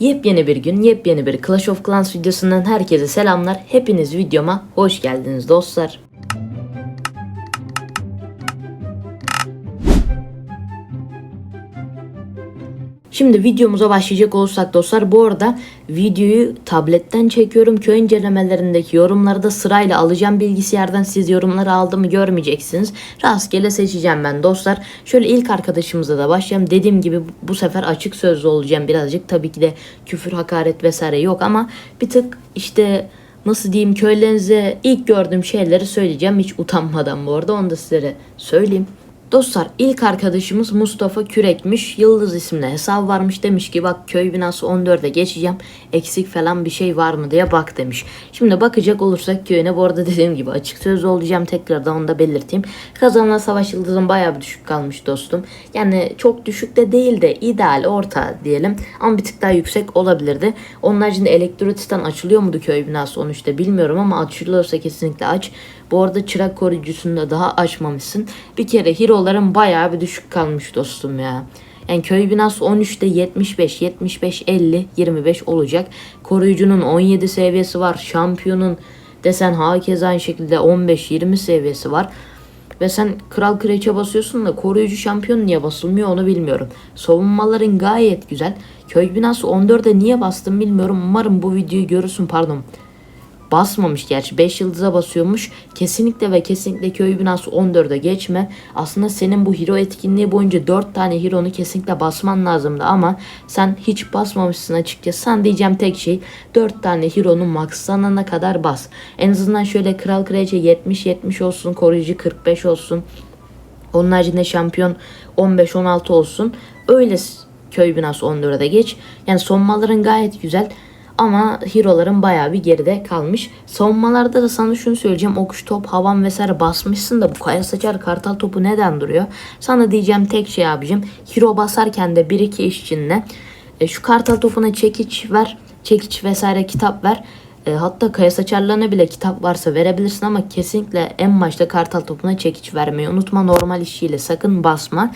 Yepyeni bir gün, yepyeni bir Clash of Clans videosundan herkese selamlar. Hepiniz videoma hoş geldiniz dostlar. Şimdi videomuza başlayacak olursak dostlar bu arada videoyu tabletten çekiyorum. Köy incelemelerindeki yorumları da sırayla alacağım bilgisayardan. Siz yorumları aldığımı görmeyeceksiniz. Rastgele seçeceğim ben dostlar. Şöyle ilk arkadaşımıza da başlayalım. Dediğim gibi bu sefer açık sözlü olacağım birazcık. Tabii ki de küfür, hakaret vesaire yok ama bir tık işte nasıl diyeyim köylerinize ilk gördüğüm şeyleri söyleyeceğim. Hiç utanmadan bu arada onu da sizlere söyleyeyim. Dostlar ilk arkadaşımız Mustafa Kürek'miş. Yıldız isimli hesabı varmış. Demiş ki bak köy binası 14'e geçeceğim. Eksik falan bir şey var mı diye bak demiş. Şimdi bakacak olursak köyüne bu arada dediğim gibi açık sözlü olacağım. Tekrardan onu da belirteyim. Kazanılan savaş yıldızın bayağı bir düşük kalmış dostum. Yani çok düşük de değil de ideal orta diyelim. Ama bir tık daha yüksek olabilirdi. Onun haricinde elektrotitten açılıyor muydu köy binası 13'te bilmiyorum ama açılıyorsa kesinlikle aç. Bu arada çırak koruyucusunu da daha açmamışsın. Bir kere hero'ların bayağı bir düşük kalmış dostum ya. Yani köy binası 13'te 75, 75, 50, 25 olacak. Koruyucunun 17 seviyesi var. Şampiyonun desen hakeza aynı şekilde 15, 20 seviyesi var. Ve sen kral kraliçe basıyorsun da koruyucu şampiyon niye basılmıyor onu bilmiyorum. Savunmaların gayet güzel. Köy binası 14'e niye bastım bilmiyorum. Umarım bu videoyu görürsün pardon basmamış gerçi 5 yıldıza basıyormuş. Kesinlikle ve kesinlikle köy binası 14'e geçme. Aslında senin bu hero etkinliği boyunca 4 tane hero'nu kesinlikle basman lazımdı ama sen hiç basmamışsın açıkçası. Sen diyeceğim tek şey 4 tane hero'nu maxlanana kadar bas. En azından şöyle kral kraliçe 70-70 olsun, koruyucu 45 olsun. Onun haricinde şampiyon 15-16 olsun. Öyle köy binası 14'e geç. Yani sonmaların gayet güzel. Ama hero'ların bayağı bir geride kalmış. Savunmalarda da sana şunu söyleyeceğim. Okuş top, havan vesaire basmışsın da bu kaya saçar kartal topu neden duruyor? Sana diyeceğim tek şey abicim. Hero basarken de bir iki işçinle e, şu kartal topuna çekiç ver. Çekiç vesaire kitap ver. E, hatta kaya saçarlarına bile kitap varsa verebilirsin ama kesinlikle en başta kartal topuna çekiç vermeyi unutma. Normal işiyle sakın basma.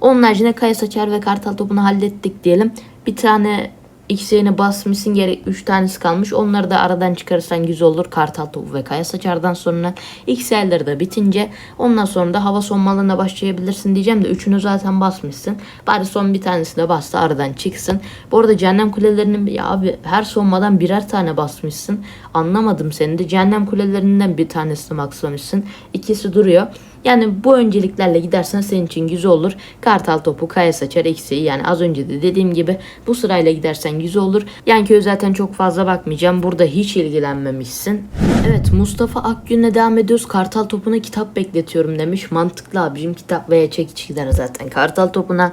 Onun haricinde kaya saçar ve kartal topunu hallettik diyelim. Bir tane X'ine basmışsın gerek 3 tanesi kalmış. Onları da aradan çıkarırsan güzel olur. Kartal topu ve kaya saçardan sonra XL'leri de bitince ondan sonra da hava sonmalığına başlayabilirsin diyeceğim de üçünü zaten basmışsın. Bari son bir tanesini de bas da aradan çıksın. Bu arada cehennem kulelerinin ya abi her sonmadan birer tane basmışsın. Anlamadım seni de cehennem kulelerinden bir tanesini maxlamışsın. İkisi duruyor. Yani bu önceliklerle gidersen senin için güzel olur. Kartal topu, kaya saçar, eksiği yani az önce de dediğim gibi bu sırayla gidersen güzel olur. Yani köy zaten çok fazla bakmayacağım. Burada hiç ilgilenmemişsin. Evet Mustafa Akgün'le devam ediyoruz. Kartal topuna kitap bekletiyorum demiş. Mantıklı abicim kitap veya çekiç gider zaten. Kartal topuna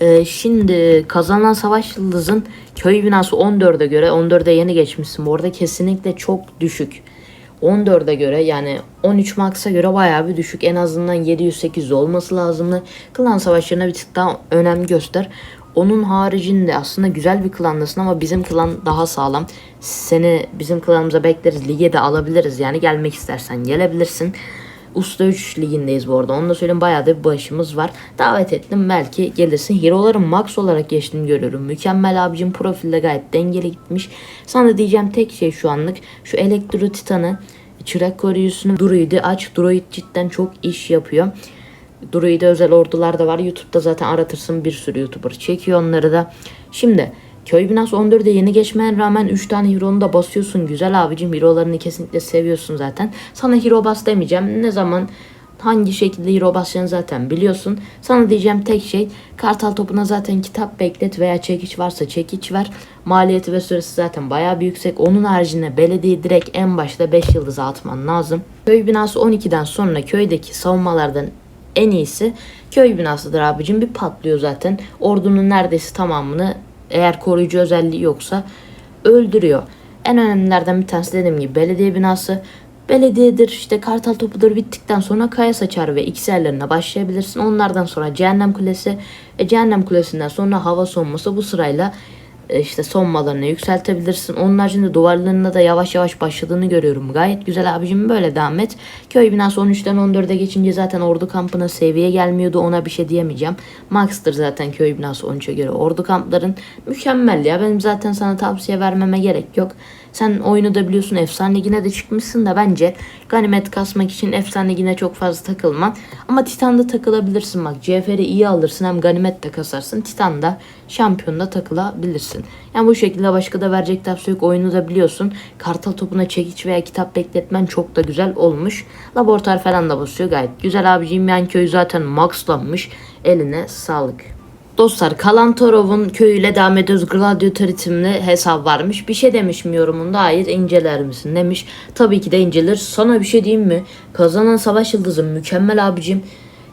ee, şimdi kazanan savaş yıldızın köy binası 14'e göre 14'e yeni geçmişsin. Bu arada kesinlikle çok düşük. 14'e göre yani 13 Max'a göre bayağı bir düşük. En azından 700-800 olması lazımdı. Klan savaşlarına bir tık daha önem göster. Onun haricinde aslında güzel bir klandasın ama bizim klan daha sağlam. Seni bizim klanımıza bekleriz. Lige de alabiliriz yani gelmek istersen gelebilirsin. Usta 3 ligindeyiz bu arada. Onu da söyleyeyim bayağı da bir başımız var. Davet ettim belki gelirsin. Hero'ların max olarak geçtiğini görüyorum. Mükemmel abicim profilde gayet dengeli gitmiş. Sana diyeceğim tek şey şu anlık. Şu elektro titanı çırak koruyucusunu Druid'i aç. Druid cidden çok iş yapıyor. Druid'e özel ordular da var. YouTube'da zaten aratırsın bir sürü YouTuber çekiyor onları da. Şimdi Köy binası 14'e yeni geçmeye rağmen 3 tane hero'nu da basıyorsun. Güzel abicim hero'larını kesinlikle seviyorsun zaten. Sana hero bas demeyeceğim. Ne zaman hangi şekilde hero basacağını zaten biliyorsun. Sana diyeceğim tek şey kartal topuna zaten kitap beklet veya çekiç varsa çekiç ver. Maliyeti ve süresi zaten bayağı bir yüksek. Onun haricinde belediye direkt en başta 5 yıldız atman lazım. Köy binası 12'den sonra köydeki savunmalardan en iyisi köy binasıdır abicim. Bir patlıyor zaten. Ordunun neredeyse tamamını eğer koruyucu özelliği yoksa öldürüyor. En önemlilerden bir tanesi dediğim gibi belediye binası. Belediyedir işte kartal topudur bittikten sonra kaya saçar ve XL'lerine başlayabilirsin. Onlardan sonra cehennem kulesi. E, cehennem kulesinden sonra hava sonması bu sırayla işte sonmalarını yükseltebilirsin. Onun haricinde duvarlarında da yavaş yavaş başladığını görüyorum. Gayet güzel abicim böyle devam et. Köy binası 13'ten 14'e geçince zaten ordu kampına seviye gelmiyordu. Ona bir şey diyemeyeceğim. Max'tır zaten köy binası 13'e göre. Ordu kampların mükemmel ya. Benim zaten sana tavsiye vermeme gerek yok. Sen oyunu da biliyorsun efsane ligine de çıkmışsın da bence ganimet kasmak için efsane ligine çok fazla takılma. Ama Titan'da takılabilirsin bak. CFR'i iyi alırsın hem ganimet de kasarsın. Titan'da şampiyonda takılabilirsin. Yani bu şekilde başka da verecek tavsiye yok. Oyunu da biliyorsun. Kartal topuna çekiç veya kitap bekletmen çok da güzel olmuş. Laboratuvar falan da basıyor gayet. Güzel abiciğim yani köy zaten maxlanmış. Eline sağlık. Dostlar Kalantorov'un köyüyle devam ediyoruz. Gladiator isimli hesap varmış. Bir şey demiş mi yorumunda? Hayır inceler misin demiş. Tabii ki de incelir. Sana bir şey diyeyim mi? Kazanan savaş yıldızı mükemmel abicim.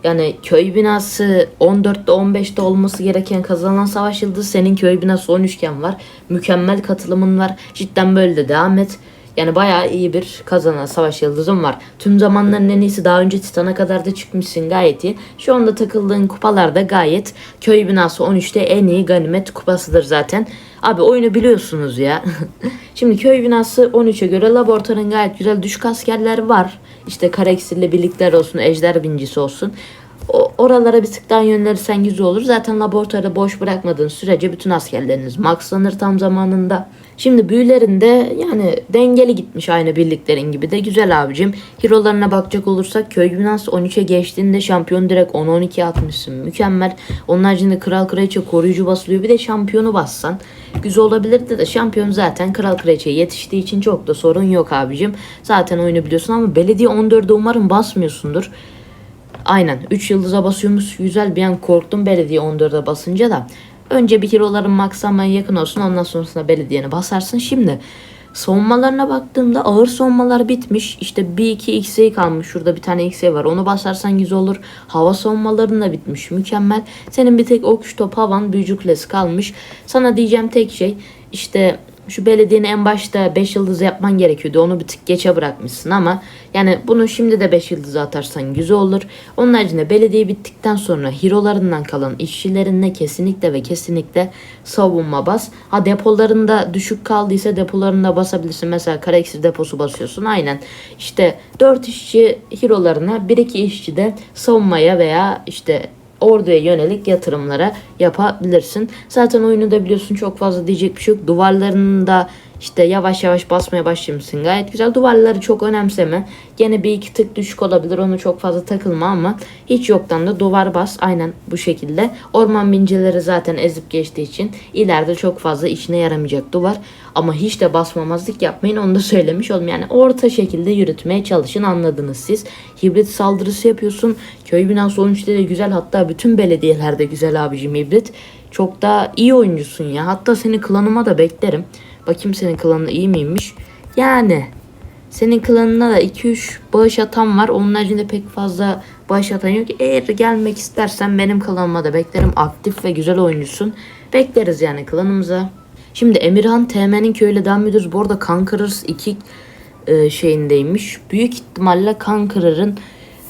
Yani köy binası 14'te 15'te olması gereken kazanan savaş yıldızı senin köy binası 13 iken var. Mükemmel katılımın var. Cidden böyle de devam et. Yani bayağı iyi bir kazanan savaş yıldızım var. Tüm zamanların en iyisi daha önce Titan'a kadar da çıkmışsın gayet iyi. Şu anda takıldığın kupalarda gayet köy binası 13'te en iyi ganimet kupasıdır zaten. Abi oyunu biliyorsunuz ya. Şimdi köy binası 13'e göre laboratuvarın gayet güzel düşük askerler var. İşte kareksirli birlikler olsun, ejder bincisi olsun. Oralara bir tık daha yönlenirsen güzel olur. Zaten laboratuvarı boş bırakmadığın sürece bütün askerleriniz maxlanır tam zamanında. Şimdi büyülerinde yani dengeli gitmiş aynı birliklerin gibi de güzel abicim. Hero'larına bakacak olursak köy binası 13'e geçtiğinde şampiyon direkt 10-12 atmışsın. Mükemmel. Onun haricinde kral kraliçe koruyucu basılıyor. Bir de şampiyonu bassan güzel olabilirdi de şampiyon zaten kral kraliçeye yetiştiği için çok da sorun yok abicim. Zaten oyunu biliyorsun ama belediye 14'e umarım basmıyorsundur. Aynen 3 yıldıza basıyormuş güzel bir an korktum belediye 14'e basınca da. Önce bir kiloların maksamaya yakın olsun ondan sonrasında belediyeni basarsın. Şimdi savunmalarına baktığımda ağır savunmalar bitmiş. İşte bir iki X'e kalmış. Şurada bir tane X'e var. Onu basarsan güzel olur. Hava savunmaların da bitmiş. Mükemmel. Senin bir tek okş top havan büyücü kalmış. Sana diyeceğim tek şey işte şu belediyenin en başta 5 yıldız yapman gerekiyordu. Onu bir tık geçe bırakmışsın ama yani bunu şimdi de 5 yıldız atarsan güzel olur. Onun haricinde belediye bittikten sonra hero'larından kalan işçilerine kesinlikle ve kesinlikle savunma bas. Ha depolarında düşük kaldıysa depolarında basabilirsin. Mesela Kareksir deposu basıyorsun. Aynen. İşte 4 işçi hero'larına 1-2 işçi de savunmaya veya işte orduya yönelik yatırımlara yapabilirsin. Zaten oyunu da biliyorsun çok fazla diyecek bir şey yok. Duvarlarını da işte yavaş yavaş basmaya başlamışsın. Gayet güzel. Duvarları çok önemseme. Gene bir iki tık düşük olabilir. Onu çok fazla takılma ama hiç yoktan da duvar bas. Aynen bu şekilde. Orman bincileri zaten ezip geçtiği için ileride çok fazla işine yaramayacak duvar. Ama hiç de basmamazlık yapmayın. Onu da söylemiş oldum. Yani orta şekilde yürütmeye çalışın anladınız siz. Hibrit saldırısı yapıyorsun. Köy binası 13'te de güzel. Hatta bütün belediyelerde güzel abicim hibrit. Çok daha iyi oyuncusun ya. Hatta seni klanıma da beklerim. Bakayım senin klanın iyi miymiş? Yani senin klanına da 2-3 bağış atan var. Onun haricinde pek fazla bağış atan yok. Eğer gelmek istersen benim klanıma da beklerim. Aktif ve güzel oyuncusun. Bekleriz yani klanımıza. Şimdi Emirhan TM'nin köyle devam ediyoruz. Bu arada Conquerors 2 e, şeyindeymiş. Büyük ihtimalle Conqueror'ın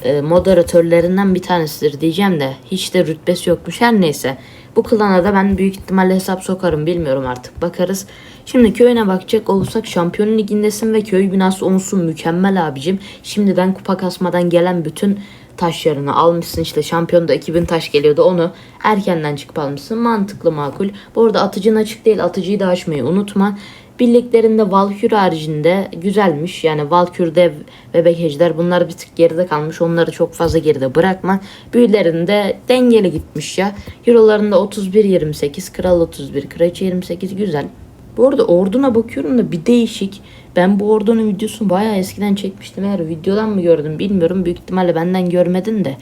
e, moderatörlerinden bir tanesidir diyeceğim de hiç de rütbesi yokmuş. Her neyse. Bu klana da ben büyük ihtimalle hesap sokarım bilmiyorum artık bakarız. Şimdi köyüne bakacak olursak şampiyon ligindesin ve köy binası onsun mükemmel abicim. Şimdiden kupa kasmadan gelen bütün taşlarını almışsın işte şampiyonda 2000 taş geliyordu onu erkenden çıkıp almışsın mantıklı makul. Bu arada atıcın açık değil atıcıyı da açmayı unutma. Birliklerinde Valkür haricinde güzelmiş. Yani Valkür, Dev, Bebek Ejder bunlar bir tık geride kalmış. Onları çok fazla geride bırakma. Büyülerinde dengeli gitmiş ya. Eurolarında 31-28, Kral 31, Kraliçe 28 güzel. Bu arada orduna bakıyorum da bir değişik. Ben bu ordunun videosunu bayağı eskiden çekmiştim. Eğer videodan mı gördüm bilmiyorum. Büyük ihtimalle benden görmedin de.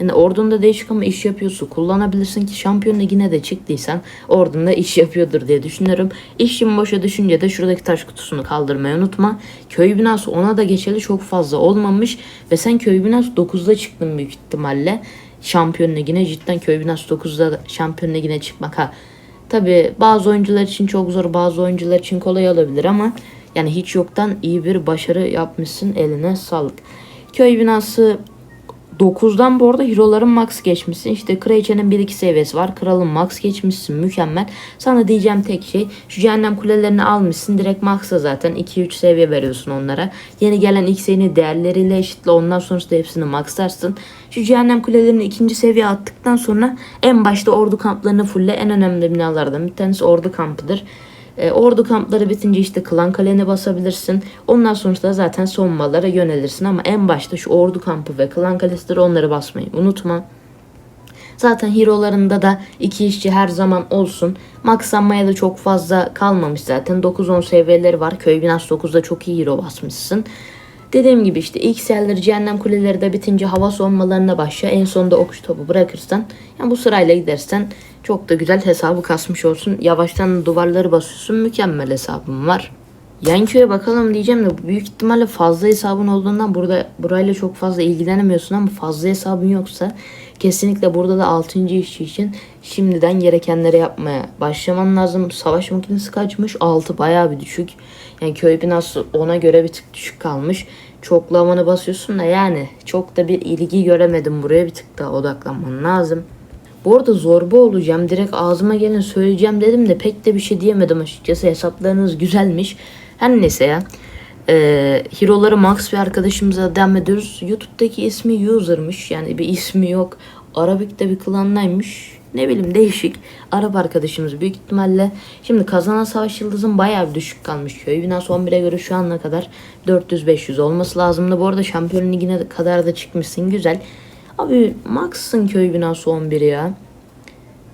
Yani ordunda değişik ama iş yapıyorsun. Kullanabilirsin ki şampiyon ligine de çıktıysan ordunda iş yapıyordur diye düşünüyorum. İşin boşa düşünce de şuradaki taş kutusunu kaldırmayı unutma. Köy binası ona da geçeli çok fazla olmamış. Ve sen köy binası 9'da çıktın büyük ihtimalle. Şampiyon ligine cidden köy binası 9'da şampiyon ligine çıkmak ha. Tabi bazı oyuncular için çok zor bazı oyuncular için kolay olabilir ama yani hiç yoktan iyi bir başarı yapmışsın eline sağlık. Köy binası 9'dan bu arada hero'ların max geçmişsin. İşte Kraliçenin 1-2 seviyesi var. Kralın max geçmişsin. Mükemmel. Sana diyeceğim tek şey şu cehennem kulelerini almışsın. Direkt max'a zaten 2-3 seviye veriyorsun onlara. Yeni gelen X'ini değerleriyle eşitle. Ondan sonrasında hepsini maxlarsın. Şu cehennem kulelerini ikinci seviye attıktan sonra en başta ordu kamplarını fulle. En önemli binalardan bir tanesi ordu kampıdır. E, ordu kampları bitince işte klan kalene basabilirsin. Ondan sonra da zaten savunmalara yönelirsin ama en başta şu ordu kampı ve klan kalesidir onları basmayı unutma. Zaten hero'larında da iki işçi her zaman olsun. Maxlanmaya da çok fazla kalmamış zaten. 9-10 seviyeleri var. Köy binası 9'da çok iyi hero basmışsın. Dediğim gibi işte ilk yerleri cehennem kuleleri de bitince hava savunmalarına başla. En sonunda okçu topu bırakırsan yani bu sırayla gidersen çok da güzel hesabı kasmış olsun. Yavaştan duvarları basıyorsun. Mükemmel hesabım var. Yan köye bakalım diyeceğim de büyük ihtimalle fazla hesabın olduğundan burada burayla çok fazla ilgilenemiyorsun ama fazla hesabın yoksa kesinlikle burada da 6. işçi için şimdiden gerekenleri yapmaya başlaman lazım. Savaş makinesi kaçmış? 6 bayağı bir düşük. Yani köy binası ona göre bir tık düşük kalmış. Çok lavanı basıyorsun da yani çok da bir ilgi göremedim buraya bir tık daha odaklanman lazım. Bu arada zorba olacağım. Direkt ağzıma gelin söyleyeceğim dedim de pek de bir şey diyemedim açıkçası. Hesaplarınız güzelmiş. Her neyse ya. Ee, Hero'ları Max bir arkadaşımıza devam ediyoruz. YouTube'daki ismi User'mış. Yani bir ismi yok. Arabik'te bir klanlaymış. Ne bileyim değişik. Arap arkadaşımız büyük ihtimalle. Şimdi kazanan savaş yıldızın bayağı bir düşük kalmış köy. Binası 11'e göre şu ana kadar 400-500 olması lazımdı. Bu arada şampiyon ligine kadar da çıkmışsın. Güzel. Abi Max'ın köy binası 11 ya.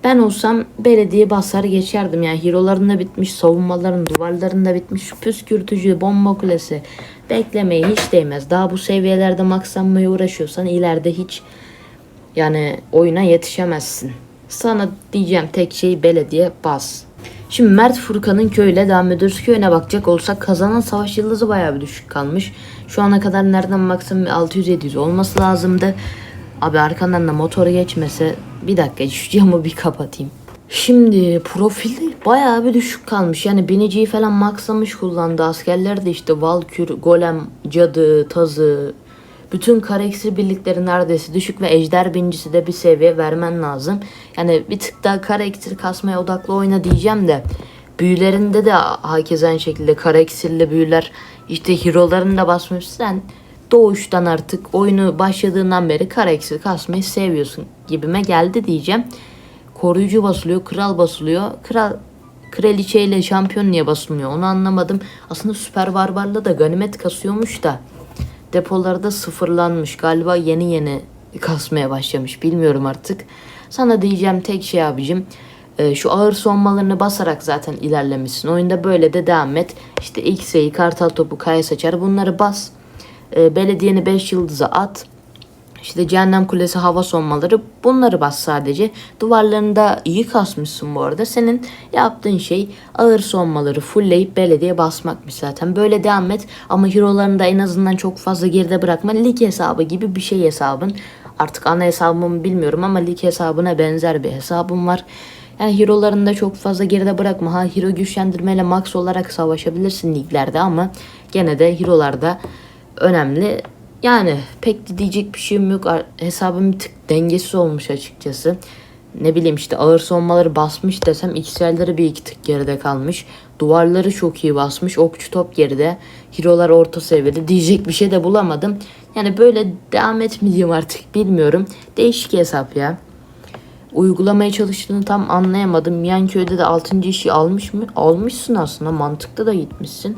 Ben olsam belediye basar geçerdim yani hero'ların da bitmiş, savunmaların, duvarların da bitmiş, püskürtücü, bomba kulesi. Beklemeye hiç değmez. Daha bu seviyelerde maxlanmaya uğraşıyorsan ileride hiç yani oyuna yetişemezsin. Sana diyeceğim tek şey belediye bas. Şimdi Mert Furkan'ın köyle devam ediyoruz. Köyüne bakacak olsak kazanan savaş yıldızı bayağı bir düşük kalmış. Şu ana kadar nereden baksan bir 600-700 olması lazımdı. Abi arkandan da motor geçmese bir dakika şu camı bir kapatayım. Şimdi profili bayağı bir düşük kalmış. Yani biniciyi falan maxlamış kullandı. Askerler de işte Valkür, Golem, Cadı, Tazı, bütün kareksir birlikleri neredeyse düşük ve ejder binicisi de bir seviye vermen lazım. Yani bir tık daha kareksir kasmaya odaklı oyna diyeceğim de büyülerinde de herkes aynı şekilde kareksirli büyüler işte hero'larını da basmışsan doğuştan artık oyunu başladığından beri kareksir kasmayı seviyorsun gibime geldi diyeceğim. Koruyucu basılıyor, kral basılıyor. Kral kraliçeyle şampiyon niye basılmıyor onu anlamadım. Aslında süper barbarla da ganimet kasıyormuş da depoları da sıfırlanmış. Galiba yeni yeni kasmaya başlamış. Bilmiyorum artık. Sana diyeceğim tek şey abicim. e, şu ağır sonmalarını basarak zaten ilerlemişsin. Oyunda böyle de devam et. İşte X'e'yi, kartal topu, kaya saçar bunları bas. E, belediyeni 5 yıldıza at. İşte cehennem kulesi hava sonmaları bunları bas sadece. Duvarlarını da iyi kasmışsın bu arada. Senin yaptığın şey ağır sonmaları fullleyip belediye basmakmış zaten. Böyle devam et ama hero'larını da en azından çok fazla geride bırakma. Lig hesabı gibi bir şey hesabın. Artık ana hesabımı bilmiyorum ama lig hesabına benzer bir hesabım var. Yani hero'larını da çok fazla geride bırakma. Ha hero güçlendirmeyle max olarak savaşabilirsin liglerde ama gene de hero'larda önemli. Yani pek de diyecek bir şeyim yok. Hesabım bir tık dengesiz olmuş açıkçası. Ne bileyim işte ağır sonmaları basmış desem XL'leri bir iki tık geride kalmış. Duvarları çok iyi basmış. Okçu top geride. Hero'lar orta seviyede. Diyecek bir şey de bulamadım. Yani böyle devam etmeyeyim artık bilmiyorum. Değişik hesap ya. Uygulamaya çalıştığını tam anlayamadım. Yan köyde de 6. işi almış mı? Almışsın aslında. Mantıklı da gitmişsin.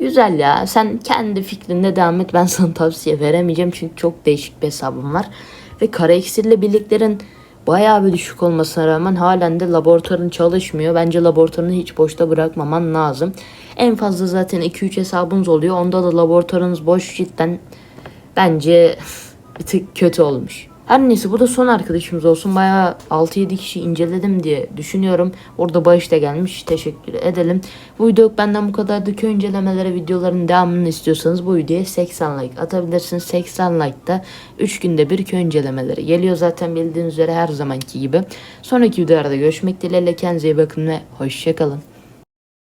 Güzel ya. Sen kendi fikrinde devam et. Ben sana tavsiye veremeyeceğim. Çünkü çok değişik bir hesabım var. Ve kara eksirli birliklerin bayağı bir düşük olmasına rağmen halen de laboratuvarın çalışmıyor. Bence laboratuvarını hiç boşta bırakmaman lazım. En fazla zaten 2-3 hesabınız oluyor. Onda da laboratuvarınız boş cidden bence bir tık kötü olmuş. Her neyse bu da son arkadaşımız olsun. Bayağı 6-7 kişi inceledim diye düşünüyorum. Orada bağış da gelmiş. Teşekkür edelim. Bu video benden bu kadardı. Köy incelemelere videoların devamını istiyorsanız bu videoya 80 like atabilirsiniz. 80 like'da 3 günde bir köy incelemeleri geliyor zaten bildiğiniz üzere her zamanki gibi. Sonraki videolarda görüşmek dileğiyle. Kendinize iyi bakın ve hoşçakalın.